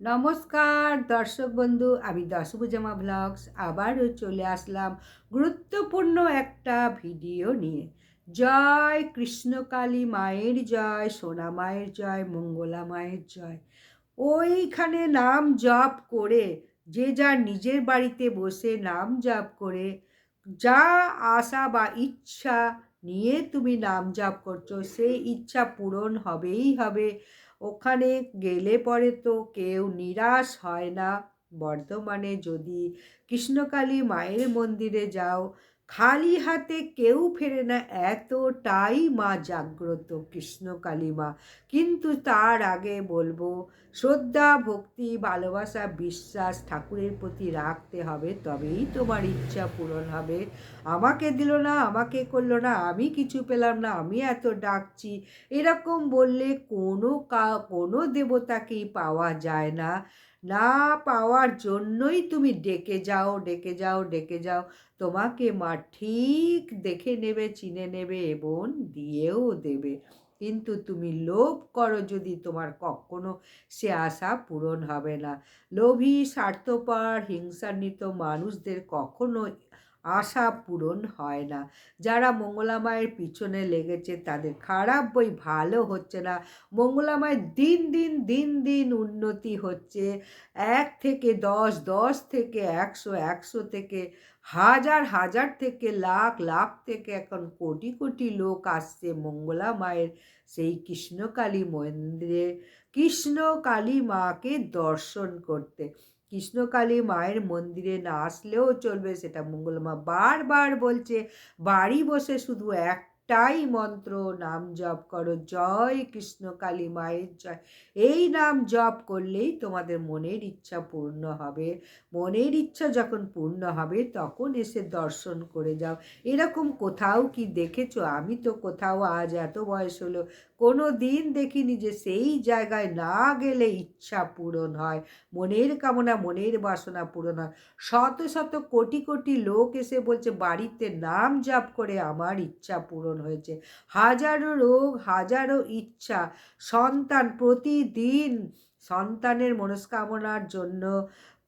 নমস্কার, দর্শক বন্ধু, আমি দশভুজামা ব্লগস। আবারও চলে আসলাম গুরুত্বপূর্ণ একটা ভিডিও নিয়ে। জয় কৃষ্ণকালী মায়ের জয়, সোনা মায়ের জয়, মঙ্গলা মায়ের জয়। ওইখানে নাম জপ করে, যে যার নিজের বাড়িতে বসে নাম জপ করে, যা আশা বা ইচ্ছা নিয়ে তুমি নাম জপ করছ, সেই ইচ্ছা পূরণ হবেই হবে। ওখানে গেলে পরে তো কেউ নিরাশ হয় না। বর্ধমানে যদি কৃষ্ণকালী মায়ের মন্দিরে যাও খালি হাতে কেউ ফেরে না, এতটাই মা জাগ্রত কৃষ্ণকালী মা কিন্তু তার আগে বলব, শ্রদ্ধা, ভক্তি, ভালোবাসা, বিশ্বাস ঠাকুরের প্রতি রাখতে হবে, তবেই তোমার ইচ্ছা পূরণ হবে। আমাকে দিল না, আমাকে করল না, আমি কিছু পেলাম না, আমি এত ডাকছি। এরকম বললে কোনো কা, কোনো দেবতাকেই পাওয়া যায় না। না পাওয়ার জন্যই তুমি ডেকে যাও ডেকে যাও ডেকে যাও। তোমাকে মা ঠিক দেখে নেবে, চিনে নেবে এবং দিয়েও দেবে। কিন্তু তুমি লোভ করো যদি তোমার কখনো সে আশা পূরণ হবে না। লোভী, স্বার্থপর, হিংসান্বিত মানুষদের কখনো আশা পূরণ হয় না। যারা মঙ্গলামায়ের পিছনে লেগেছে তাদের খারাপ বই ভালো হচ্ছে না। মঙ্গলামায়ের দিন দিন দিন দিন উন্নতি হচ্ছে। এক থেকে দশ দশ থেকে একশো একশো থেকে হাজার হাজার থেকে লাখ লাখ থেকে এখন কোটি কোটি লোক আসছে মঙ্গলা মায়ের সেই কৃষ্ণকালী মন্দিরে। কৃষ্ণকালী মাকে দর্শন করতে। কৃষ্ণকালী মায়ের মন্দিরে না আসলেও চলবে সেটা মঙ্গলমা বারবার বলছে। বাড়ি বসে শুধু একটাই মন্ত্র, নাম জপ করো। জয় কৃষ্ণকালী মায়ের জয়। এই নাম জপ করলেই তোমাদের মনের ইচ্ছা পূর্ণ হবে। মনের ইচ্ছা যখন পূর্ণ হবে তখন এসে দর্শন করে যাও। এরকম কোথাও কি দেখেছ? আমি তো কোথাও আজ এত বয়স হলো। কোনো দিন দেখিনি যে সেই জায়গায় না গেলে ইচ্ছা পূরণ হয়। মনের কামনা, মনের বাসনা পূরণ হয়। শত শত কোটি কোটি লোক এসে বলছে, বাড়িতে নাম জাপ করে আমার ইচ্ছা পূরণ হয়েছে। হাজারো রোগ, হাজারো ইচ্ছা, সন্তান প্রতিদিন সন্তানের মনস্কামনার জন্য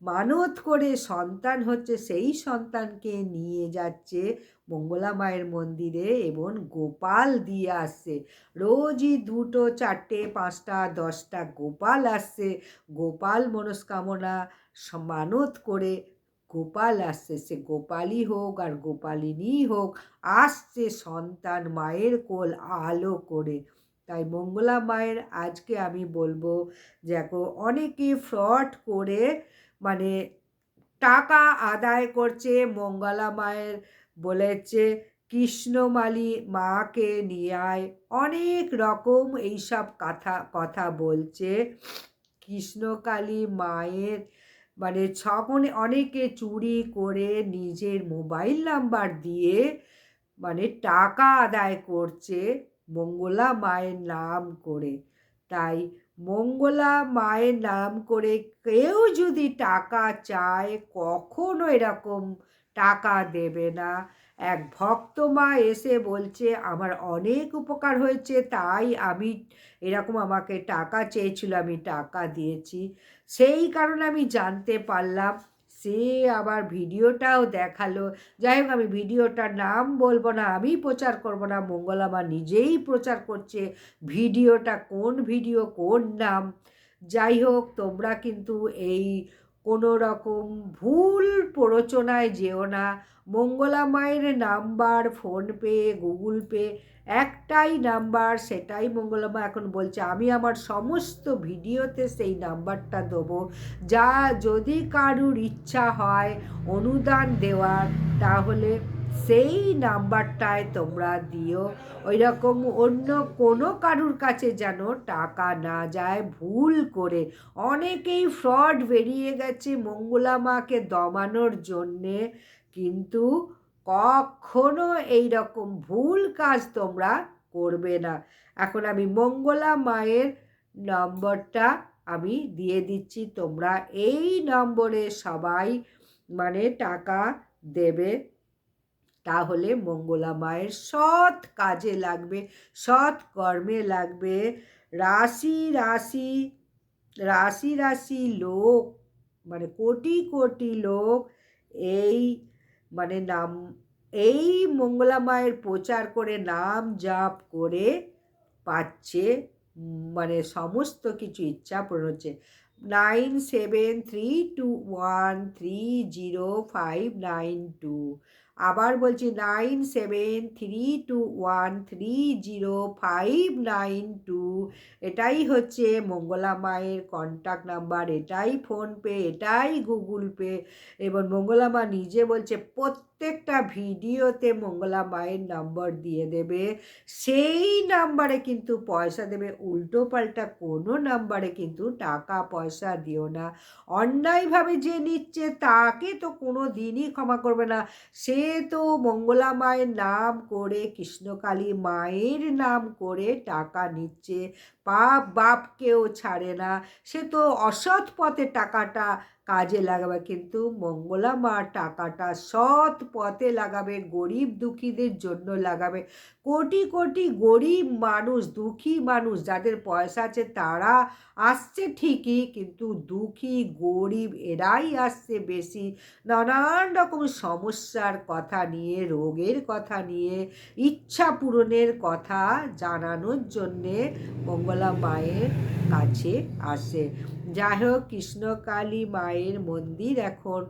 মানত করে সন্তান হচ্ছে, সেই সন্তানকে নিয়ে যাচ্ছে মঙ্গলা মায়ের মন্দিরে এবং গোপাল দিয়ে আসছে। রোজই দুটো, চারটে, পাঁচটা, দশটা গোপাল আসছে। গোপাল মনস্কামনা মানত করে গোপাল আসছে। সে গোপালই হোক আর গোপালিনী হোক, আসছে সন্তান মায়ের কোল আলো করে। তাই মঙ্গলা মায়ের আজকে আমি বলব, দেখো অনেকে ফ্রড করে মানে টাকা আদায় করছে, মঙ্গলা মায়ের বলেছে, কৃষ্ণমালী মাকে নিয়ে অনেক রকম এইসব কথা কথা বলছে। কৃষ্ণকালী মায়ের মানে ছপনে অনেকে চুরি করে নিজের মোবাইল নাম্বার দিয়ে মানে টাকা আদায় করছে মঙ্গলা মায়ের নাম করে। তাই মঙ্গলা মায়ের নাম করে কেউ যদি টাকা চায়, কখনো এরকম টাকা দেবে না। এক ভক্ত মা এসে বলছে, আমার অনেক উপকার হয়েছে, তাই আমি এরকম আমাকে টাকা চেয়েছিল, আমি টাকা দিয়েছি। সেই কারণে আমি জানতে পারলাম সে আবার ভিডিওটাও দেখাল। যাই হোক, আমি ভিডিওটার নাম বলব না, আমি প্রচার করব না, মঙ্গলামা নিজেই প্রচার করছে ভিডিওটা, কোন ভিডিও, কোন নাম। যাই হোক, তোমরা কিন্তু এই কোনো রকম ভুল প্ররোচনায় যেও না। মঙ্গলা মায়ের নাম্বার ফোনপে গুগল পে, একটাই নাম্বার, সেটাই মঙ্গলামা এখন বলছে, আমি আমার সমস্ত ভিডিওতে সেই নাম্বারটা দেবো। যা যদি কারুর ইচ্ছা হয় অনুদান দেওয়ার, তাহলে সেই নাম্বারটায় তোমরা দিও। ওই রকম অন্য কোনো কারুর কাছে যেন টাকা না যায়, ভুল করে। অনেকেই ফ্রড বেরিয়ে গেছে মঙ্গলা মাকে দমানোর জন্যে। কিন্তু কখনো এই রকম ভুল কাজ তোমরা করবে না। এখন আমি মঙ্গলা মায়ের নম্বরটা আমি দিয়ে দিচ্ছি। তোমরা এই নম্বরে সবাই মানে টাকা দেবে। তাহলে মঙ্গলা মায়ের সৎ কাজে লাগবে, সৎ কর্মে লাগবে। রাশি রাশি রাশি রাশি লোক মানে কোটি কোটি লোক এই মানে নাম, এই মঙ্গলা মায়ের প্রচার করে, নাম জাপ করে পাচ্ছে মানে সমস্ত কিছু ইচ্ছা পূরণ হচ্ছে। Nine seven three two one three zero five nine two আবার বলছি nine seven three two one three zero five nine two এটাই হচ্ছে মঙ্গলা মায়ের কন্ট্যাক্ট নাম্বার এটাই ফোনপে, এটাই গুগল পে। এবং মঙ্গলা মা নিজে বলছে, প্রত্যেকটা ভিডিওতে মঙ্গলা মায়ের নাম্বার দিয়ে দেবে। সেই নাম্বারে কিন্তু পয়সা দেবে উল্টো পাল্টা কোনো নাম্বারে কিন্তু টাকা পয়সা দিও না। অন্যায়ভাবে যে নিচ্ছে, তাকে তো কোনো দিনই ক্ষমা করবে না। সে তো মঙ্গলা মায়ের নাম করে কৃষ্ণকালী মায়ের নাম করে টাকা নিচ্ছে। পাপ বাপকেও ছাড়ে না। সে তো অসৎ পথে টাকাটা কাজে লাগাবে কিন্তু মঙ্গলা মা টাকাটা সৎ পথে লাগাবে, গরিব দুঃখীদের জন্য লাগাবে। কোটি কোটি গরিব মানুষ, দুঃখী মানুষ যাদের পয়সা আছে তারা আসছে ঠিকই, কিন্তু দুঃখী, গরিব এরাই আসছে বেশি। নানান রকম সমস্যার কথা নিয়ে, রোগের কথা নিয়ে, ইচ্ছা পূরণের কথা জানানোর জন্যে মঙ্গলা মায়ের কাছে আসে। যাই হোক কৃষ্ণকালী মায়ের মন্দির এখন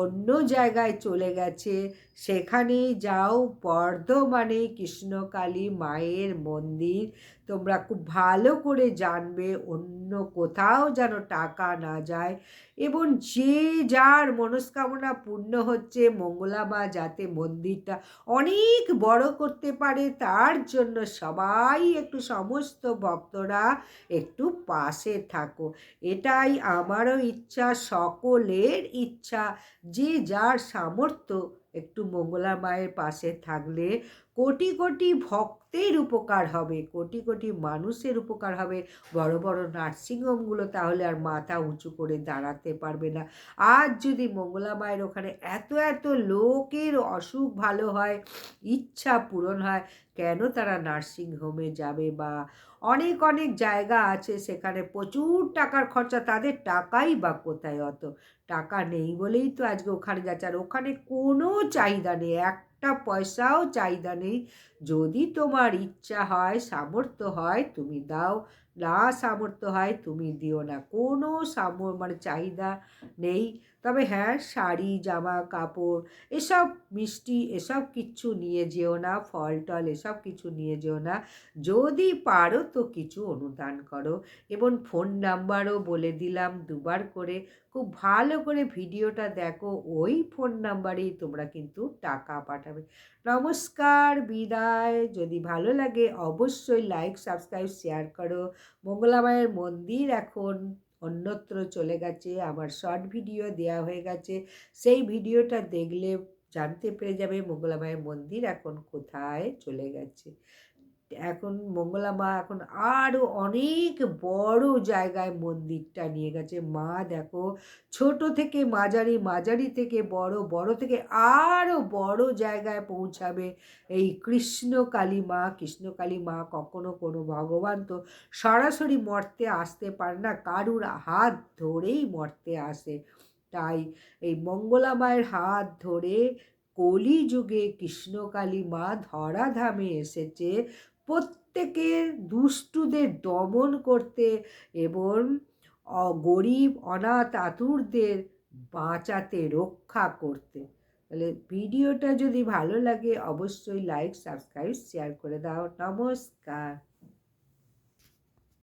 অন্য জায়গায় চলে গেছে। সেখানে যাও বর্ধমানে কৃষ্ণকালী মায়ের মন্দির। তোমরা খুব ভালো করে জানবে, অন্য কোথাও যেন টাকা না যায়। এবং যে যার মনস্কামনা পূর্ণ হচ্ছে মঙ্গলা মা যাতে মন্দিরটা অনেক বড় করতে পারে, তার জন্য সবাই একটু সমস্ত ভক্তরা একটু পাশে থাকো। এটাই আমারও ইচ্ছা, সকলের ইচ্ছা। যে যার সামর্থ্য একটু মঙ্গলা মায়ের পাশে থাকলে কোটি কোটি ভক্তের উপকার হবে, কোটি কোটি মানুষের উপকার হবে। বড় বড় নার্সিংহোমগুলো তাহলে আর মাথা উঁচু করে দাঁড়াতে পারবে না। আজ যদি মঙ্গলা মায়ের ওখানে এত এত লোকের অসুখ ভালো হয়, ইচ্ছা পূরণ হয়, কেন তারা নার্সিংহোমে যাবে বা অনেক অনেক জায়গা আছে সেখানে প্রচুর টাকার খরচা, তাদের টাকাই বা কোথায় অত? টাকা নেই বলেই তো আজকে ওখানে যাচ্ছে। আর ওখানে কোনো চাহিদা নেই। একটা পয়সাও চাহিদা নেই। যদি তোমার ইচ্ছা হয় সামর্থ্য হয় তুমি দাও। না সামর্থ্য হয়, তুমি দিও না। কোনো সাম মানে চাহিদা নেই। তবে হ্যাঁ শাড়ি, জামা, কাপড়, এসব মিষ্টি, এসব কিছু নিয়ে যেও না। ফল টল, এসব কিছু নিয়ে যেও না। যদি পারো তো কিছু অনুদান করো। এবং ফোন নাম্বারও বলে দিলাম দুবার করে। খুব ভালো করে ভিডিওটা দেখো। ওই ফোন নাম্বারেই তোমরা কিন্তু টাকা পাঠাবে। নমস্কার, বিদায়। যদি ভালো লাগে অবশ্যই লাইক, সাবস্ক্রাইব, শেয়ার করো। মঙ্গলামায়ের মন্দির এখন অন্যত্র চলে গেছে আমার শর্ট ভিডিও দেয়া হয়ে গেছে। সেই ভিডিওটা দেখলে জানতে পেরে যাবে মঙ্গলামায়ের মন্দির এখন কোথায় চলে গেছে। এখন মঙ্গলা মা এখন আরও অনেক বড় জায়গায় মন্দিরটা নিয়ে গেছে। মা দেখো, ছোট থেকে মাঝারি মাঝারি থেকে বড় বড় থেকে আরও বড় জায়গায় পৌঁছাবে এই কৃষ্ণ কালী মা। কৃষ্ণ কালী মা কখনো কোনো ভগবান তো সরাসরি মর্তে আসতে পারে না, কারুর হাত ধরেই মর্তে আসে। তাই এই মঙ্গলা মায়ের হাত ধরে কলিযুগে কৃষ্ণকালী মা ধরাধামে এসেছে। প্রত্যেকের দুষ্টুদের দমন করতে এবং গরিব, অনাথ, আতুরদের বাঁচাতে, রক্ষা করতে। তাহলে ভিডিওটা যদি ভালো লাগে, অবশ্যই লাইক সাবস্ক্রাইব শেয়ার করে দাও। নমস্কার।